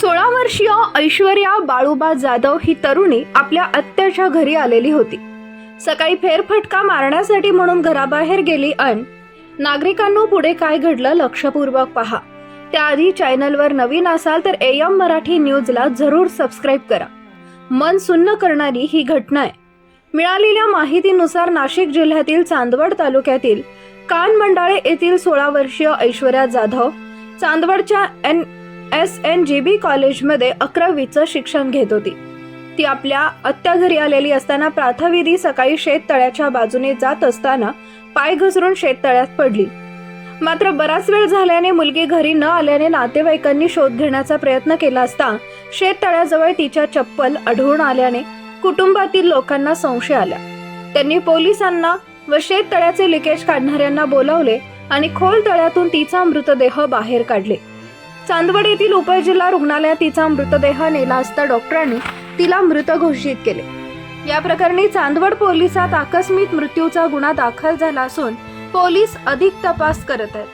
सोळा वर्षीय ऐश्वर्या बाळूबा जाधव ही तरुणी आपल्या आत्याच्या घरी आलेली होती. सकाळी फेरफटका मारण्यासाठी म्हणून घराबाहेर गेली अन नागरिकांनो पुढे काय घडलं लक्षपूर्वक पहा. त्याआधी चॅनलवर नवीन असाल तर एम मराठी न्यूजला जरूर सबस्क्राईब करा. मन सुन्न करणारी ही घटना आहे. मिळालेल्या माहितीनुसार नाशिक जिल्ह्यातील चांदवड तालुक्यातील कान मंडाळे येथील सोळा वर्षीय Aishwarya Jadhav चांदवडच्या N S N G B कॉलेजमध्ये अकरावीचं शिक्षण घेत होती. ती आपल्या आत्या घरी आलेली असताना प्राथविधी सकाळी शेततळ्याच्या बाजूने जात असताना पाय घसरून शेततळ्यात पडली. मात्र बराच वेळ झाल्याने मुलगी घरी न आल्याने नातेवाईकांनी शोध घेण्याचा प्रयत्न केला असता शेततळ्याजवळ तिच्या चप्पल आढळून आल्याने कुटुंबातील लोकांना संशय आला. त्यांनी पोलिसांना व शेततळ्याचे लिकेज काढणाऱ्यांना बोलावले आणि खोल तळ्यातून तिचा मृतदेह बाहेर काढले. चांदवड येथील उपजिल्हा रुग्णालयात तिचा मृतदेह नेला असता डॉक्टरांनी तिला मृत घोषित केले. या प्रकरणी चांदवड पोलिसात आकस्मिक मृत्यूचा गुन्हा दाखल झाला असून पोलीस अधिक तपास करत आहेत.